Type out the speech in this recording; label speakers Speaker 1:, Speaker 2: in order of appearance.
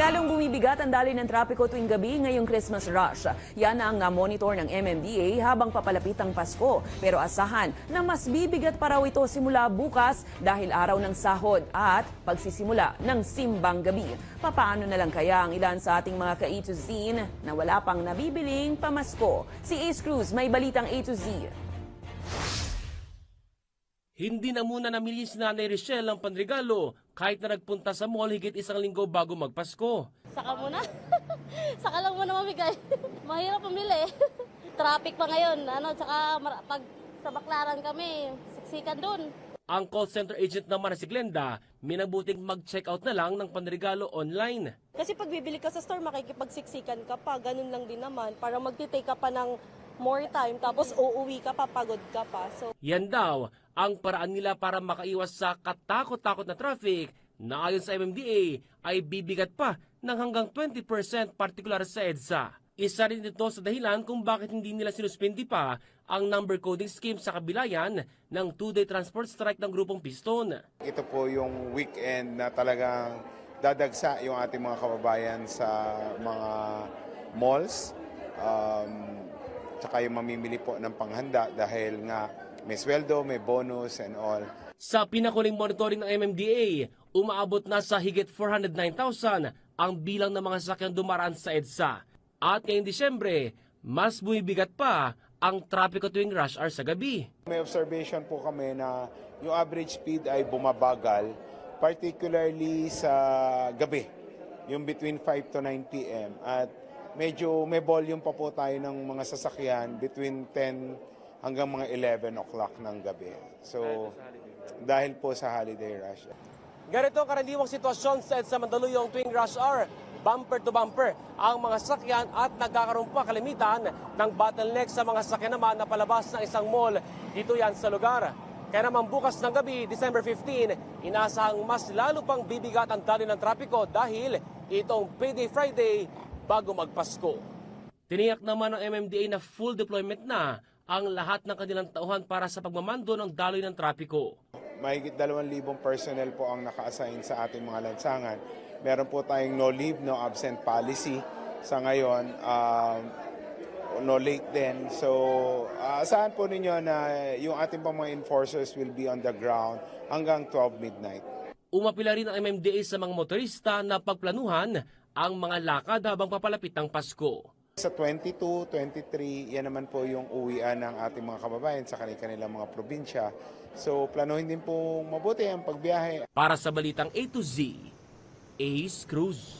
Speaker 1: Lalong bumibigat ang daloy ng trapiko tuwing gabi ngayong Christmas rush. Yan ang monitor ng MMDA habang papalapit ang Pasko. Pero asahan na mas bibigat pa raw ito simula bukas dahil araw ng sahod at pagsisimula ng simbang gabi. Papaano na lang kaya ang ilan sa ating mga ka-A to Z na wala pang nabibiling pamasko? Si Ace Cruz may balitang A to Z.
Speaker 2: Hindi na muna namili si Nanay Richelle ang panregalo kahit na nagpunta sa mall higit isang linggo bago magpasko.
Speaker 3: Saka muna. Saka lang muna mamigay. Mahirap pumili. Traffic pa ngayon. Ano, tsaka mar- pag sa Baklaran kami, siksikan dun.
Speaker 2: Ang call center agent naman na si Glenda, minabuting mag-check out na lang ng panregalo online.
Speaker 4: Kasi pag bibili ka sa store, makikipagsiksikan ka pa. Ganun lang din naman. Para magtitake ka pa ng more time, tapos uuwi ka pa, pagod ka pa. So,
Speaker 2: Yan daw ang paraan nila para makaiwas sa katakot-takot na traffic na ayon sa MMDA ay bibigat pa ng hanggang 20% partikular sa EDSA. Isa rin ito sa dahilan kung bakit hindi nila sinuspindi pa ang number coding scheme sa kabilayan ng two-day transport strike ng grupong Piston.
Speaker 5: Ito po yung weekend na talagang dadagsa yung ating mga kababayan sa mga malls. Um, tsaka yung mamimili po ng panghanda dahil nga may sweldo, may bonus and all.
Speaker 2: Sa pinakuling monitoring ng MMDA, umaabot na sa higit 409,000 ang bilang ng mga sakyang dumaraan sa EDSA. At ngayong Disyembre, mas bumibigat pa ang trapiko tuwing rush hour sa gabi.
Speaker 5: May observation po kami na yung average speed ay bumabagal, particularly sa gabi, yung between 5 to 9 p.m. At medyo may volume pa po tayo ng mga sasakyan between 10 hanggang mga 11 o'clock ng gabi. So, dahil po sa holiday rush.
Speaker 2: Ganito karaniwang sitwasyon sa EDSA Mandaluyong tuwing rush hour. Bumper to bumper ang mga sakyan at nagkakaroon pa kalimitan ng bottleneck sa mga sakyan naman na palabas ng isang mall dito yan sa lugar. Kaya naman bukas ng gabi, December 15, inaasahang mas lalo pang bibigat ang daloy ng trapiko dahil itong Payday Friday bago magpasko. Tiniyak naman ng MMDA na full deployment na ang lahat ng kanilang tauhan para sa pagmamando ng daloy ng trapiko.
Speaker 5: Mahigit 2,000 personnel po ang naka-assign sa ating mga lansangan. Meron po tayong no leave, no absent policy sa ngayon. Um, no late din. So, uh, asahan po ninyo na yung ating pang mga enforcers will be on the ground hanggang 12 midnight.
Speaker 2: Umapila rin ang MMDA sa mga motorista na pagplanuhan ang mga lakad habang papalapit ng Pasko.
Speaker 5: Sa 22, 23, yan naman po yung uwian ng ating mga kababayan sa kanilang mga probinsya. So, planuhin din po mabuti ang pagbiyahe.
Speaker 2: Para sa Balitang A to Z, Ace Cruz.